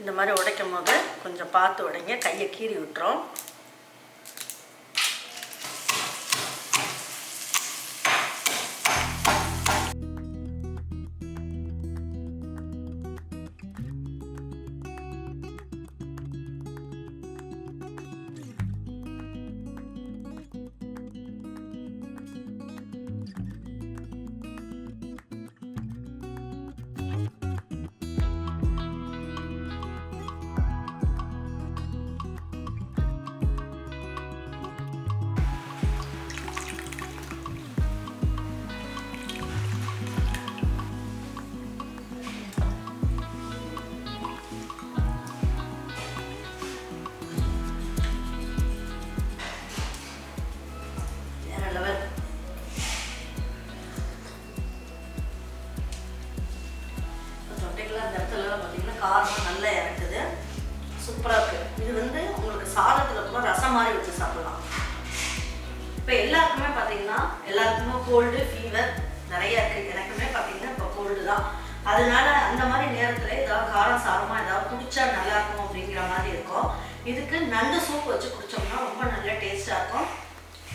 இந்த மாதிரி உடைக்கும் போது கொஞ்சம் பார்த்து உடைங்க. கையை கீறி விட்டுரும். சாதத்தில் கூட ரசம் மாதிரி வச்சு சாப்பிடலாம். இப்போ எல்லாருக்குமே பார்த்தீங்கன்னா எல்லாருக்குமே கோல்டு ஃபீவர் நிறைய இருக்குது எனக்குமே பார்த்தீங்கன்னா இப்போ கோல்டு தான். அதனால அந்த மாதிரி நேரத்தில் ஏதாவது காரம் சாரமாக ஏதாவது குடிச்சா நல்லா இருக்கும் அப்படிங்கிற மாதிரி இருக்கும். இதுக்கு நண்டு சூப் வச்சு குடிச்சோம்னா ரொம்ப நல்ல டேஸ்ட்டாக இருக்கும்.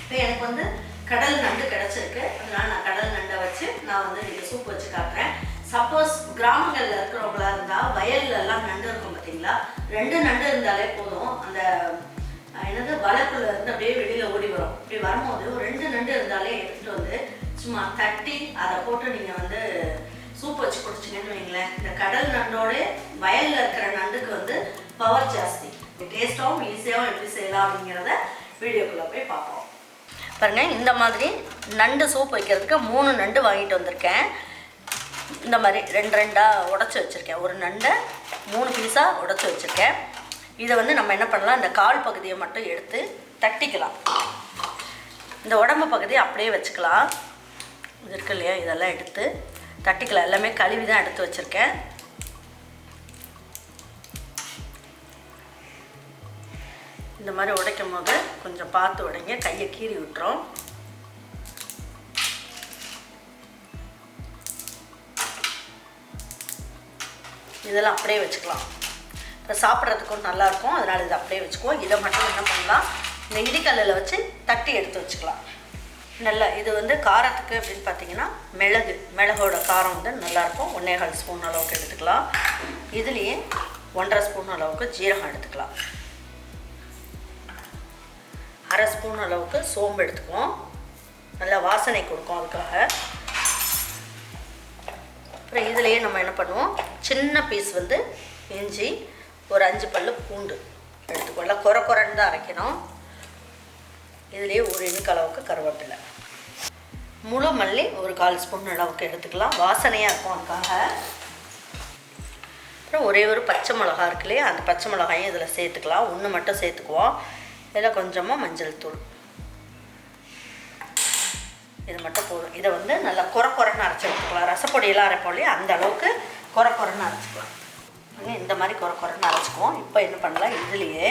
இப்போ எனக்கு வந்து கடல் நண்டு கிடச்சிருக்கு. அதனால நான் கடல் நண்டை வச்சு நான் வந்து நீங்கள் சூப் வச்சு காட்டுறேன் சப்போஸ் கிராமங்களில் இருக்கிறவங்களா இருந்தால் வயல்லலாம் நண்டு இருக்கும் பார்த்தீங்களா ரெண்டு நண்டு இருந்தாலே போதும். அந்த என்னது வலைக்குள்ள இருந்து அப்படியே வெளியில ஓடி வரும். இப்படி வரும்போது ஒரு ரெண்டு நண்டு இருந்தாலே எடுத்துட்டு வந்து சும்மா தட்டி அதை போட்டு நீங்கள் வந்து சூப் வச்சு குடிச்சிங்கன்னு வைங்களேன். இந்த கடல் நண்டோட வயல்ல இருக்கிற நண்டுக்கு வந்து பவர் ஜாஸ்தி. டேஸ்ட்டாகவும் ஈஸியாகவும் எப்படி செய்யலாம் அப்படிங்கிறத வீடியோக்குள்ளே போய் பார்ப்போம். பாருங்க இந்த மாதிரி நண்டு சூப் வைக்கிறதுக்கு மூணு நண்டு வாங்கிட்டு வந்திருக்கேன். இந்த மாதிரி ரெண்டு ரெண்டாக உடச்சி வச்சுருக்கேன். ஒரு நண்டை மூணு பீஸாக உடச்சி வச்சுருக்கேன். இதை வந்து நம்ம என்ன பண்ணலாம்? இந்த கால் பகுதியை மட்டும் எடுத்து தட்டிக்கலாம். இந்த உடம்பு பகுதியை அப்படியே வச்சுக்கலாம். இது இருக்கு இல்லையா? இதெல்லாம் எடுத்து தட்டிக்கலாம். எல்லாமே கழுவி தான் எடுத்து வச்சுருக்கேன். இந்த மாதிரி உடைக்கும் போது கொஞ்சம் பார்த்து உடைங்க. கையை கீறி விட்டுரும். இதெல்லாம் அப்படியே வச்சுக்கலாம். இப்போ சாப்பிட்றதுக்கும் நல்லாயிருக்கும் அதனால் இதை அப்படியே வச்சுக்குவோம். இதை மட்டும் என்ன பண்ணலாம்? இந்த இடிக்கல்லில் வச்சு தட்டி எடுத்து வச்சுக்கலாம். நல்லா இது வந்து காரத்துக்கு அப்படின்னு பார்த்தீங்கன்னா மிளகு. மிளகோட காரம் வந்து நல்லாயிருக்கும் ஒன்றேகால் ஸ்பூன் அளவுக்கு எடுத்துக்கலாம். இதுலேயே ஒன்றரை ஸ்பூன் அளவுக்கு ஜீரகம் எடுத்துக்கலாம். அரை ஸ்பூன் அளவுக்கு சோம்பு எடுத்துக்குவோம். நல்லா வாசனை கொடுக்கும் அதுக்காக. அப்புறம் இதுலேயே நம்ம என்ன பண்ணுவோம்? சின்ன பீஸ் வந்து இஞ்சி ஒரு அஞ்சு பல்லு பூண்டு எடுத்துக்கொள்ள நல்லா குறை குறைன்னு தான் அரைக்கணும். இதுலேயே ஒரு இனுக்கு அளவுக்கு கருவேப்பிலை. முழு மல்லி ஒரு கால் ஸ்பூன் அளவுக்கு எடுத்துக்கலாம். வாசனையாக இருக்கும் அதுக்காக. அப்புறம் ஒரே ஒரு பச்சை மிளகா இருக்கு இல்லையா? அந்த பச்சை மிளகாயும் இதில் சேர்த்துக்கலாம். ஒன்று மட்டும் சேர்த்துக்குவோம். இதில் கொஞ்சமாக மஞ்சள் தூள். இது மட்டும் போதும். இதை வந்து நல்லா குறை குறைன்னு அரைச்சி எடுத்துக்கலாம். ரசப்பொடியெல்லாம் அரைப்போம் இல்லையா? அந்த அளவுக்கு குறை குறைன்னு அரைச்சிக்கலாம் இந்த மாதிரி குறை குறைன்னு அரைச்சிக்குவோம். இப்போ என்ன பண்ணலாம்? இதுலேயே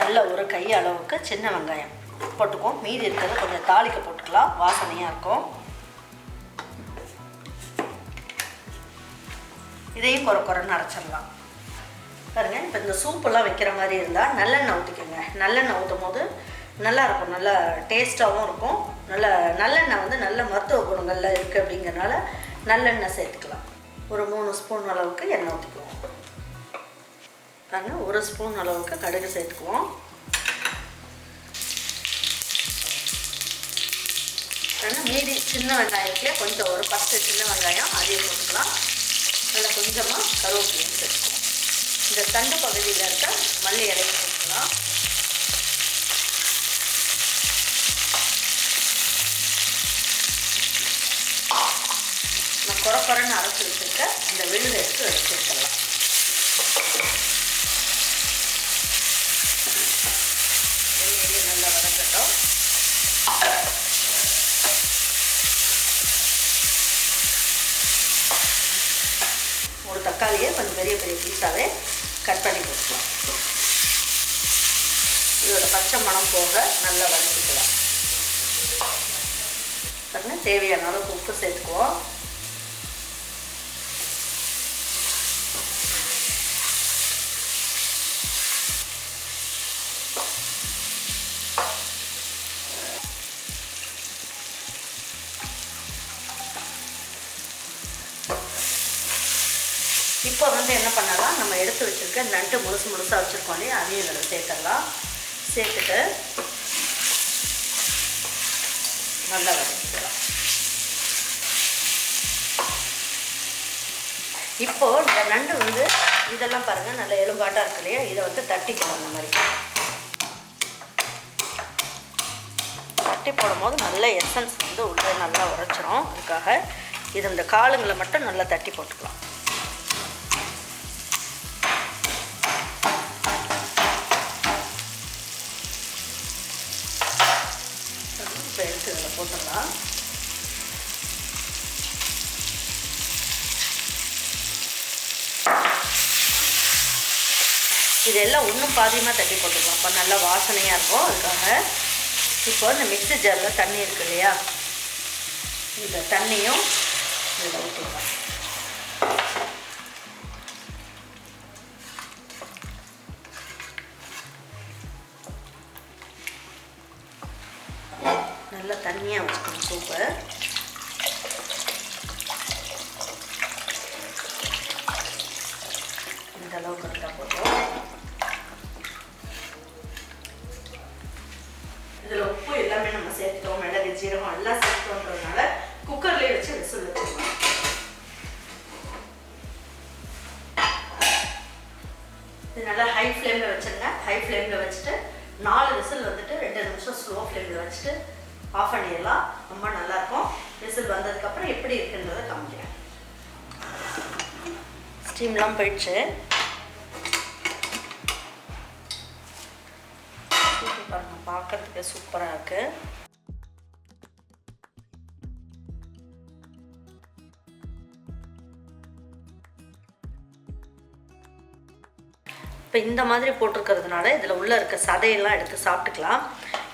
நல்ல ஒரு கை அளவுக்கு சின்ன வெங்காயம் போட்டுக்குவோம். மீதி இருக்கிறத கொஞ்சம் தாளிக்க போட்டுக்கலாம். வாசனையாக இருக்கும். இதையும் குறை குறைன்னு அரைச்சிடலாம். பாருங்கள் இப்போ இந்த சூப்பெல்லாம் வைக்கிற மாதிரி இருந்தால் நல்லெண்ணெய் ஊற்றிக்கோங்க நல்லெண்ணெய் ஊற்றும் போது நல்லாயிருக்கும் நல்லா டேஸ்ட்டாகவும் இருக்கும். நல்ல நல்லெண்ணெய் வந்து நல்ல மருத்துவ குணங்களில் இருக்குது அப்படிங்கிறனால நல்லெண்ணெய் சேர்த்துக்கலாம். ஒரு மூணு ஸ்பூன் அளவுக்கு எண்ணெய் ஊற்றிக்குவோம் அதனால் ஒரு ஸ்பூன் அளவுக்கு கடுகு சேர்த்துக்குவோம். பாருங்க மீதி சின்ன வெங்காயத்துலேயே கொஞ்சம் ஒரு பத்து சின்ன வெங்காயம் அதையும் போட்டுக்கலாம். நல்லா கொஞ்சமாக கருவேப்பிலையும் சேர்த்துக்குவோம். இந்த தண்டு பகுதியில் இருக்க மல்லி இலையை போட்டுக்கலாம். நான் அரைச்சி வச்சுருக்க இந்த விழுதை எடுத்து வச்சுருக்கலாம். வச்சிடலாம் நல்லா வதங்கட்டும் ஒரு தக்காளியை கொஞ்சம் பெரிய பெரிய பீஸாகவே கட் பண்ணி கொடுக்கலாம். இதோட பச்சை மணம் போக நல்லா வதக்கிக்கலாம். தேவையான அளவுக்கு உப்பு சேர்த்துக்குவோம். இப்போ வந்து என்ன பண்ணலாம்? நம்ம எடுத்து வச்சுருக்க நண்டு முழுசு முழுசாக வச்சுருக்கோம் இல்லையா? அதையும் இதில் சேர்த்துடலாம். சேர்த்துட்டு நல்லா வதக்கிக்கலாம். இப்போ இந்த நண்டு வந்து இதெல்லாம் பாருங்கள் நல்ல எலும்பாட்டாக இருக்கு இல்லையா? இதை வந்து தட்டிக்கணும் அந்த மாதிரி. தட்டி போடும்போது நல்ல எசன்ஸ் வந்து உள்ளே நல்லா உரைச்சிரும் அதுக்காக இது இந்த காலுங்களை மட்டும் நல்லா தட்டி போட்டுக்கலாம். இதெல்லாம் ஒன்றும் பாதியமாக தட்டி போட்டுக்கலாம். அப்போ நல்லா வாசனையாக இருக்கும் அதுக்காக. இப்போ இந்த மிக்ஸி ஜாரில் தண்ணி இருக்கு இல்லையா? இந்த தண்ணியும் இதில் ஊற்றிக்கலாம் நல்லா தண்ணியாக வச்சுக்கணும் சூப்பர் இந்த அளவுக்கு இது நல்லா ஹை ஃப்ளேமில் வச்சுருங்க. ஹை ஃப்ளேமில் வச்சுட்டு நாலு விசில் வந்துட்டு ரெண்டு நிமிஷம் ஸ்லோ ஃப்ளேமில் வச்சுட்டு ஆஃப் பண்ணிடலாம். ரொம்ப நல்லாயிருக்கும் விசில் வந்ததுக்கப்புறம் எப்படி இருக்குன்றதை காமிக்கிறேன் ஸ்டீம்லாம் போயிடுச்சு. பாருங்க. பார்க்கறதுக்கு சூப்பராக இருக்குது இப்போ இந்த மாதிரி போட்டிருக்கிறதுனால இதில் உள்ளே இருக்க சதையெல்லாம் எடுத்து சாப்பிட்டுக்கலாம்.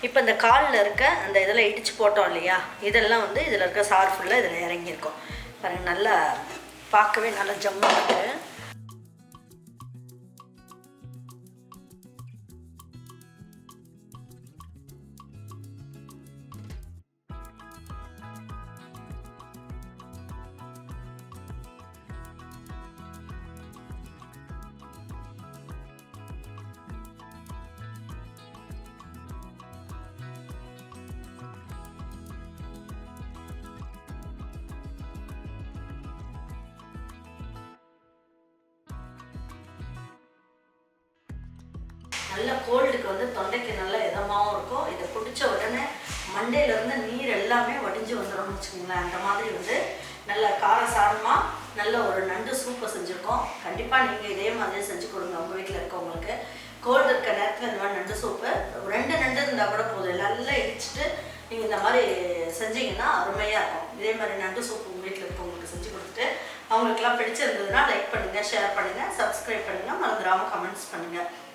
இப்போ இந்த காலில் இருக்க அந்த இதெல்லாம் இடித்து போட்டோம் இல்லையா? இதெல்லாம் வந்து இதில் இருக்க சார் ஃபுல்லாக இதில் இறங்கியிருக்கும். பாருங்கள் நல்லா பார்க்கவே நல்லா ஜம்மாக இருக்குது நல்ல கோல்டுக்கு வந்து தொண்டைக்கு நல்ல இதமாகவும் இருக்கும். இதை குடிச்ச உடனே மண்டையிலேருந்து நீர் எல்லாமே வடிஞ்சு வந்துடும்னு வச்சுக்கோங்களேன். அந்த மாதிரி வந்து நல்ல காரசாரமாக நல்ல ஒரு நண்டு சூப்பை செஞ்சுருக்கோம். கண்டிப்பாக நீங்கள் இதே மாதிரி செஞ்சு கொடுங்க உங்கள் வீட்டில் இருக்கவங்களுக்கு. கோல்டு இருக்க நேரத்தில் இந்த மாதிரி நண்டு சூப்பு ரெண்டு நண்டு இருந்தால் கூட போதும். நல்லா இடிச்சிட்டு நீங்கள் இந்த மாதிரி செஞ்சீங்கன்னா அருமையாக இருக்கும். இதே மாதிரி நண்டு சூப்பு உங்கள் வீட்டில் இருக்கவங்களுக்கு செஞ்சு கொடுத்துட்டு அவங்களுக்குலாம் பிடிச்சிருந்ததுன்னா லைக் பண்ணுங்கள் ஷேர் பண்ணுங்கள் சப்ஸ்கிரைப் பண்ணுங்கள் மறந்துடாமல் கமெண்ட்ஸ் பண்ணுங்கள்